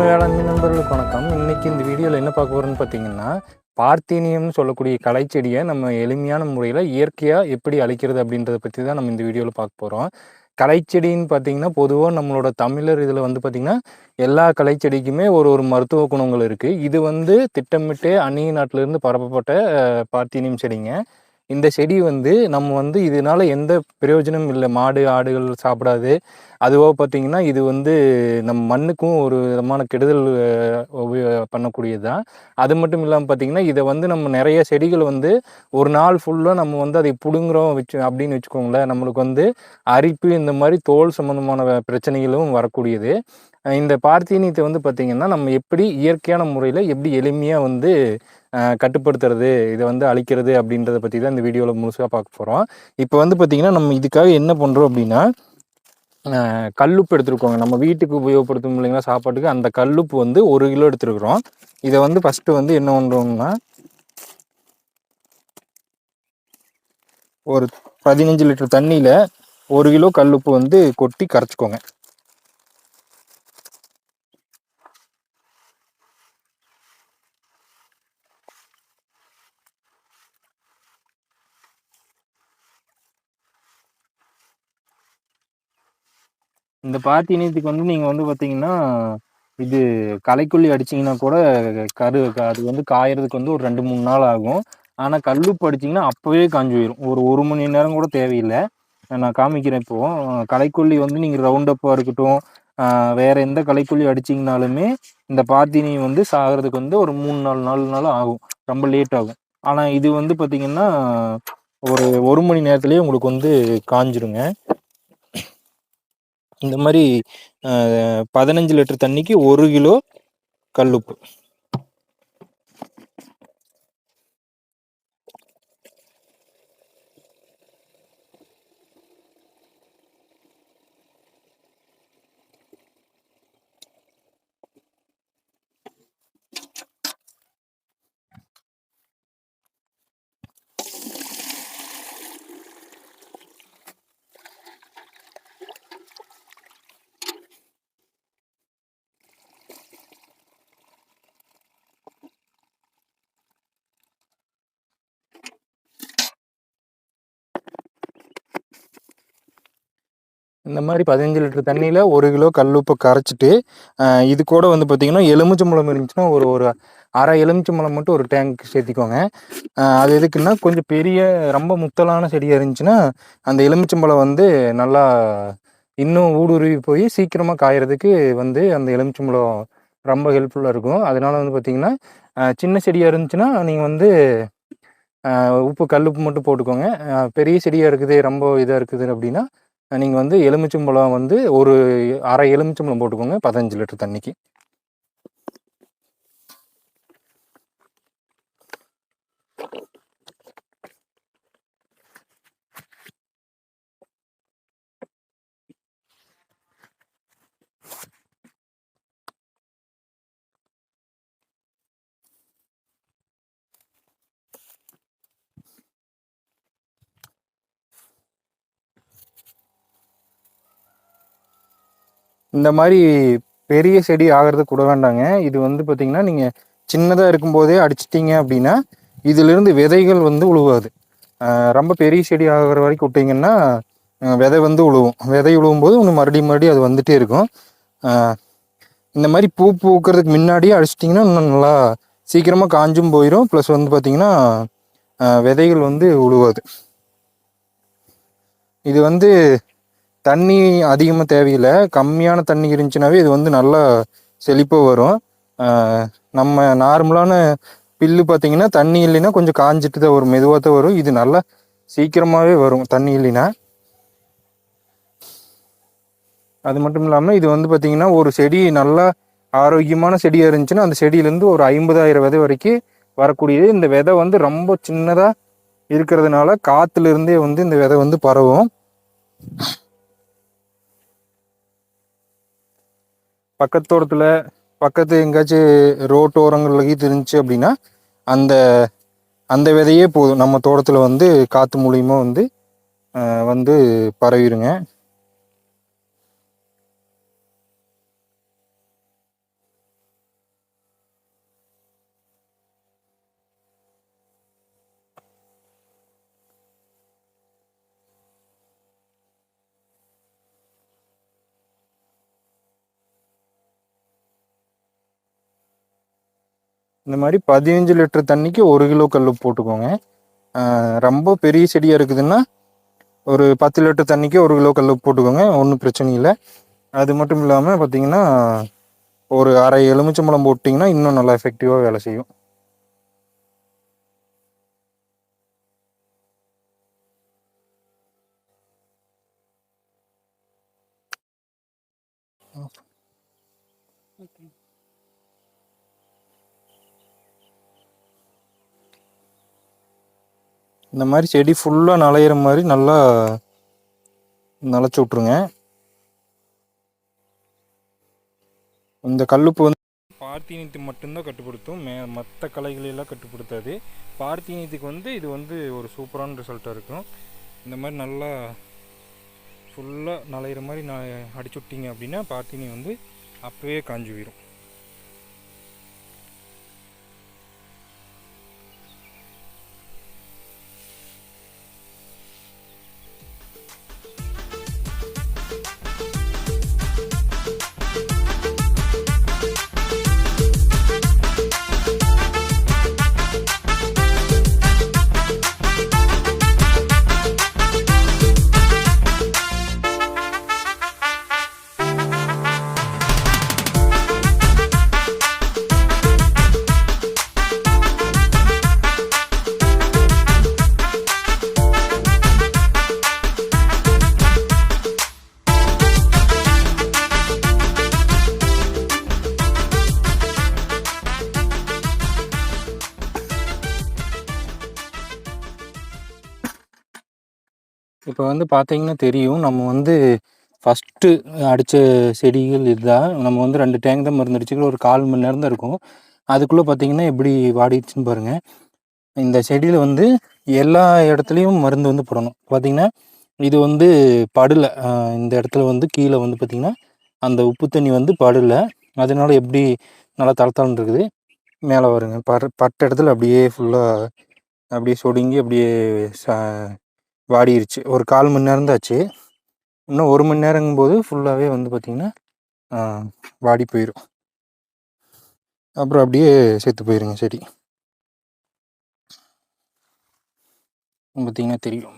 உயிர்மை வேளாண்மை நண்பர்களுக்கு வணக்கம். இன்னைக்கு இந்த வீடியோவில் என்ன பார்க்க போறோம்னு பார்த்தீங்கன்னா பார்த்தீனியம்னு சொல்லக்கூடிய கலைச்செடியை நம்ம எளிமையான முறையில் இயற்கையாக எப்படி அழிக்கிறது அப்படின்றத பற்றி தான் நம்ம இந்த வீடியோவில் பார்க்க போகிறோம் கலைச்செடின்னு பார்த்தீங்கன்னா பொதுவாக நம்மளோட தமிழர் இதில் வந்து பார்த்திங்கன்னா எல்லா கலைச்செடிக்குமே ஒரு ஒரு மருத்துவ குணங்கள் இருக்குது இது வந்து திட்டமிட்டு அந்நிய நாட்டிலேருந்து பரப்பப்பட்ட பார்த்தீனியம் செடிங்க. இந்த செடி வந்து நம்ம வந்து இதனால எந்த பிரயோஜனமும் இல்லை. மாடு ஆடுகள் சாப்பிடாது. அதுவோ பார்த்தீங்கன்னா இது வந்து நம் மண்ணுக்கும் ஒரு விதமான கெடுதல் பண்ணக்கூடியது தான் அது மட்டும் இல்லாமல் பார்த்தீங்கன்னா இதை வந்து நம்ம நிறைய செடிகள் வந்து ஒரு நாள் ஃபுல்லாக நம்ம வந்து அதை பிடுங்குறோம் வச்சு அப்படின்னு வச்சுக்கோங்களேன். நம்மளுக்கு வந்து அரிப்பு இந்த மாதிரி தோல் சம்மந்தமான பிரச்சனைகளும் வரக்கூடியது. இந்த பார்த்தீனியத்தை வந்து பார்த்திங்கன்னா நம்ம எப்படி இயற்கையான முறையில் எப்படி எளிமையாக வந்து கட்டுப்படுத்துறது இதை வந்து அழிக்கிறது அப்படின்றத பற்றி தான் இந்த வீடியோவில் முழுசாக பார்க்க போகிறோம் இப்போ வந்து பார்த்திங்கன்னா நம்ம இதுக்காக என்ன பண்ணுறோம் அப்படின்னா கல்லுப்பு எடுத்துருக்கோங்க. நம்ம வீட்டுக்கு உபயோகப்படுத்தும் இல்லைங்களா சாப்பாட்டுக்கு அந்த கல்லுப்பு வந்து ஒரு கிலோ எடுத்துருக்குறோம். இதை வந்து ஃபஸ்ட்டு வந்து என்ன பண்ணுறோம்னா ஒரு பதினஞ்சு லிட்டர் தண்ணியில் ஒரு கிலோ கல்லுப்பு வந்து கொட்டி கரைச்சிக்கோங்க. இந்த பாத்தி இணையத்துக்கு வந்து நீங்கள் வந்து பார்த்தீங்கன்னா இது களைக்குள்ளி அடிச்சீங்கன்னா கூட கரு அது வந்து காயறதுக்கு வந்து ஒரு ரெண்டு மூணு நாள் ஆகும். ஆனால் கல்லுப்பு அடிச்சிங்கன்னா அப்போவே காஞ்சி போயிடும் ஒரு ஒரு மணி நேரம் கூட தேவையில்லை. நான் காமிக்கிறேன் இப்போ. களைக்கொல்லி வந்து நீங்கள் ரவுண்டப்பாக இருக்கட்டும் வேறு வேற எந்த களைக்கொல்லி அடிச்சிங்கனாலுமே இந்த பாத்தினி வந்து சாகிறதுக்கு வந்து ஒரு மூணு நாலு நாலு நாள் ஆகும். ரொம்ப லேட் ஆகும். ஆனால் இது வந்து பார்த்தீங்கன்னா ஒரு ஒரு மணி நேரத்துலேயே உங்களுக்கு வந்து காஞ்சிருங்க. இந்த மாதிரி பதினஞ்சு லிட்டர் தண்ணிக்கு ஒரு கிலோ கல்லுப்பு. இந்த மாதிரி பதினஞ்சு லிட்டர் தண்ணியில் ஒரு கிலோ கல்லுப்பை கரைச்சிட்டு இது கூட வந்து பார்த்திங்கன்னா எலுமிச்சம்பழம் இருந்துச்சுன்னா ஒரு ஒரு அரை எலுமிச்சம்பழம் மட்டும் ஒரு டேங்க் சேர்த்திக்கோங்க. அது எதுக்குன்னா கொஞ்சம் பெரிய ரொம்ப முத்தலான செடியாக இருந்துச்சுன்னா அந்த எலுமிச்சம்பழம் வந்து நல்லா இன்னும் ஊடுருவி போய் சீக்கிரமாக காயறதுக்கு வந்து அந்த எலுமிச்சம்பழம் ரொம்ப ஹெல்ப்ஃபுல்லாக இருக்கும். அதனால வந்து பார்த்திங்கன்னா சின்ன செடியாக இருந்துச்சுன்னா நீங்கள் வந்து அஹ், உப்பு கல்லுப்பு மட்டும் போட்டுக்கோங்க. பெரிய செடியாக இருக்குது ரொம்ப இதாக இருக்குது அப்படின்னா நீங்கள் வந்து எலுமிச்சம்பழம் வந்து ஒரு அரை எலுமிச்சம்பழம் போட்டுக்கோங்க பதினஞ்சு லிட்டர் தண்ணிக்கு. இந்த மாதிரி பெரிய செடி ஆகிறது கூட வேண்டாங்க. இது வந்து பார்த்திங்கன்னா நீங்கள் சின்னதாக இருக்கும்போதே அடிச்சிட்டிங்க அப்படின்னா இதிலிருந்து விதைகள் வந்து உழுவாது. ரொம்ப பெரிய செடி ஆகிற வரைக்கும் விட்டிங்கன்னா விதை வந்து உழுவும். விதை உழுவும் போது ஒன்று மறுபடியும் மறுபடியும் அது வந்துகிட்டே இருக்கும். இந்த மாதிரி பூ பூக்கிறதுக்கு முன்னாடியே அடிச்சிட்டிங்கன்னா இன்னும் நல்லா சீக்கிரமாக காஞ்சும் போயிடும் ப்ளஸ் வந்து பார்த்திங்கன்னா விதைகள் வந்து உழுவாது. இது வந்து தண்ணி அதிகமாக தேவையில்லை. கம்மியான தண்ணி இருந்துச்சுனாவே இது வந்து நல்லா செழிப்பாக வரும். நம்ம நார்மலான பில்லு பார்த்தீங்கன்னா தண்ணி இல்லைன்னா கொஞ்சம் காஞ்சிட்டு தான் வரும். மெதுவாக தான் வரும். இது நல்லா சீக்கிரமாகவே வரும் தண்ணி இல்லைன்னா. அது மட்டும் இல்லாமல் இது வந்து பார்த்தீங்கன்னா ஒரு செடி நல்லா ஆரோக்கியமான செடியாக இருந்துச்சுன்னா அந்த செடியிலேருந்து ஒரு ஐம்பதாயிரம் விதை வரைக்கும் வரக்கூடியது. இந்த விதை வந்து ரொம்ப சின்னதாக இருக்கிறதுனால காற்றுலேருந்தே இருந்தே வந்து இந்த விதை வந்து பரவும். பக்கத்தோரத்தில் பக்கத்து எங்கேயாச்சும் ரோட்டோரங்களில் கீது இருந்துச்சு அப்படின்னா அந்த அந்த விதையே போதும். நம்ம தோட்டத்தில் வந்து காற்று மூலியமாக வந்து வந்து பரவிடுங்க இந்த மாதிரி பதினஞ்சு லிட்டர் தண்ணிக்கு ஒரு கிலோ கல் போட்டுக்கோங்க. ரொம்ப பெரிய செடியாக இருக்குதுன்னா ஒரு பத்து லிட்டர் தண்ணிக்கு ஒரு கிலோ கல் போட்டுக்கோங்க ஒன்றும் பிரச்சனை இல்லை. அது மட்டும் இல்லாமல் பார்த்தீங்கன்னா ஒரு அரை எலுமிச்சம்பழம் போட்டிங்கன்னா இன்னும் நல்லா எஃபெக்டிவாக வேலை செய்யும். Okay. இந்த மாதிரி செடி ஃபுல்லாக நலையிற மாதிரி நல்லா நனைச்சி விட்ருங்க இந்த கல்லுப்பு வந்து பார்த்தீனியத்துக்கு மட்டும்தான் கட்டுப்படுத்தும். மே மற்ற கலைகளெல்லாம் கட்டுப்படுத்தாது. பார்த்தீனியத்துக்கு வந்து இது வந்து ஒரு சூப்பரான ரிசல்ட்டாக இருக்கும். இந்த மாதிரி நல்லா ஃபுல்லாக நலையிற மாதிரி நான் அடிச்சு விட்டிங்க அப்படின்னா பார்த்தீனி வந்து அப்போவே காஞ்சி போயிடும் இப்போ வந்து பார்த்தீங்கன்னா தெரியும் நம்ம வந்து ஃபஸ்ட்டு அடித்த செடிகள் இதுதான். நம்ம வந்து ரெண்டு டேங்க் தான் மருந்து அடிச்சுக்கல ஒரு கால் மணி நேரம் தான் இருக்கும். அதுக்குள்ளே பார்த்தீங்கன்னா எப்படி வாடிடுச்சுன்னு பாருங்கள் இந்த செடியில் வந்து எல்லா இடத்துலையும் மருந்து வந்து போடணும். பார்த்தீங்கன்னா இது வந்து படல. இந்த இடத்துல வந்து கீழே வந்து பார்த்திங்கன்னா அந்த உப்பு தண்ணி வந்து படல. அதனால எப்படி நல்லா தளத்தளன்னு இருக்குது. மேலே வருங்க பற பட்ட இடத்துல அப்படியே ஃபுல்லாக அப்படியே சொடுங்கி அப்படியே ச வாடிருச்சு. ஒரு கால் மணி நேரம் தாச்சு இன்னும் ஒரு மணி நேரங்கும்போது ஃபுல்லாகவே வந்து பார்த்திங்கன்னா வாடி போயிடும் அப்புறம் அப்படியே செத்து போயிருங்க செடி. பார்த்திங்கன்னா தெரியும்.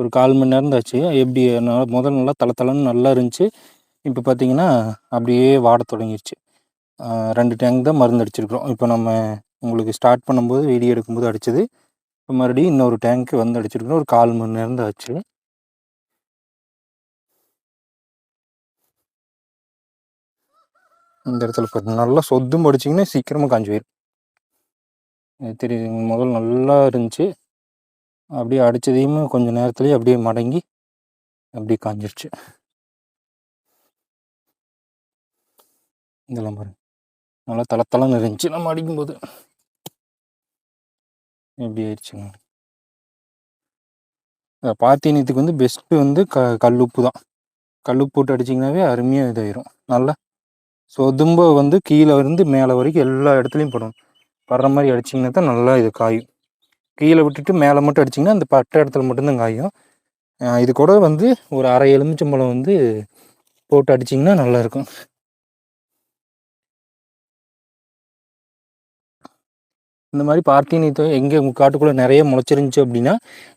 ஒரு கால் மணி நேரம் தாச்சு எப்படி நல்லா முதல் நல்லா தலை தலைன்னு நல்லா இருந்துச்சு. இப்போ பார்த்தீங்கன்னா அப்படியே வாட தொடங்கிருச்சு. ரெண்டு டேங்க் தான் மருந்து அடிச்சிருக்கிறோம். இப்போ நம்ம உங்களுக்கு ஸ்டார்ட் பண்ணும்போது வீடியோ எடுக்கும்போது அடிச்சது. இப்போ மறுபடியும் இன்னொரு டேங்க்கு வந்து அடிச்சிருக்கணும். ஒரு கால் மணி நேரம் தான் ஆச்சு. இந்த இடத்துல பாருங்க நல்லா சொத்தும் படிச்சிங்கன்னா சீக்கிரமாக காஞ்சி போயிடும் தெரியுது முதல்ல நல்லா இருந்துச்சு. அப்படியே அடித்ததையும் கொஞ்ச நேரத்துலேயே அப்படியே மடங்கி அப்படியே காஞ்சிருச்சு. இதெல்லாம் பாருங்க. நல்லா தளத்தளம் இருந்துச்சு நம்ம அடிக்கும்போது. எப்படி ஆயிடுச்சுங்க. பாத்தீனியத்துக்கு வந்து பெஸ்ட்டு வந்து க கல்லுப்பு தான். கல்லுப்பு போட்டு அடிச்சிங்கனாவே அருமையாக இதாயிரும். நல்லா சொதும்ப வந்து கீழே இருந்து மேலே வரைக்கும் எல்லா இடத்துலையும் படும் படுற மாதிரி அடிச்சிங்கன்னா தான் நல்லா இது காயும். கீழே விட்டுட்டு மேலே மட்டும் அடிச்சிங்கன்னா அந்த பட்ட இடத்துல மட்டும்தான் காயும். இது கூட வந்து ஒரு அரை எலுமிச்சம்பழம் வந்து போட்டு அடிச்சிங்கன்னா நல்லாயிருக்கும் இந்த மாதிரி பார்த்தீனியத்தை எங்கே உங்கள் காட்டுக்குள்ளே நிறைய முளைச்சிருந்துச்சு அப்படின்னா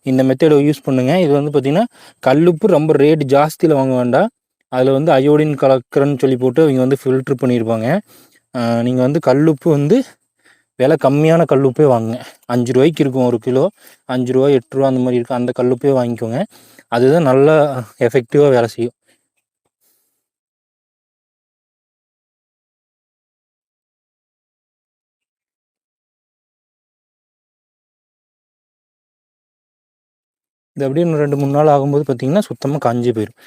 இந்த மெத்தடை யூஸ் பண்ணுங்கள் இது வந்து பார்த்திங்கன்னா கல்லுப்பு ரொம்ப ரேட் ஜாஸ்தியில் வாங்க வேண்டாம். அதில் வந்து அயோடின் கலக்கிறன்னு சொல்லி போட்டு அவங்க வந்து ஃபில்ட்ரு பண்ணியிருப்பாங்க. நீங்கள் வந்து கல்லுப்பு வந்து விலை கம்மியான கல்லுப்பே வாங்குங்க. அஞ்சு ரூபாய்க்கு இருக்கும் ஒரு கிலோ. அஞ்சு ரூபா எட்டு ரூபா அந்த மாதிரி இருக்கும். அந்த கல்லுப்பே வாங்கிக்கோங்க. அதுதான் நல்லா எஃபெக்டிவாக வேலை செய்யும். இது அப்படியே இன்னும் ரெண்டு மூணு நாள் ஆகும்போது பார்த்தீங்கன்னா சுத்தமாக காஞ்சி போயிடும்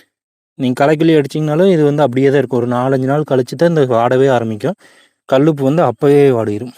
நீங்கள் களைக்கிளி அடிச்சிங்கனாலும் இது வந்து அப்படியே தான் இருக்கும். ஒரு நாலஞ்சு நாள் கழிச்சு தான் இந்த வாடவே ஆரம்பிக்கும். கல்லுப்பு வந்து அப்போவே வாடிடும்